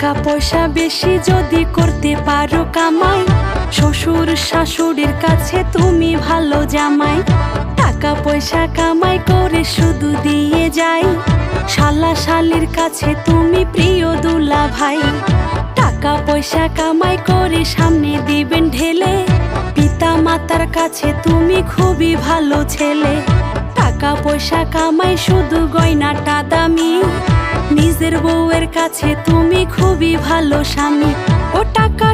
টাকা পয়সা বেশি যদি করতে পারো কামাই। শ্বশুর শাশুড়ির কাছে তুমি ভালো জামাই। টাকা পয়সা কামাই করে শুধু দিয়ে যাই। শালা শালির কাছে তুমি প্রিয় দুলা ভাই। টাকা পয়সা কামাই করে সামনে দিবেন ঢেলে। পিতা মাতার কাছে তুমি খুবই ভালো ছেলে। টাকা পয়সা কামাই শুধু গয়নাটা দামি। নিজের বউয়ের কাছে তুমি খুবই ভালো স্বামী। ও টাকা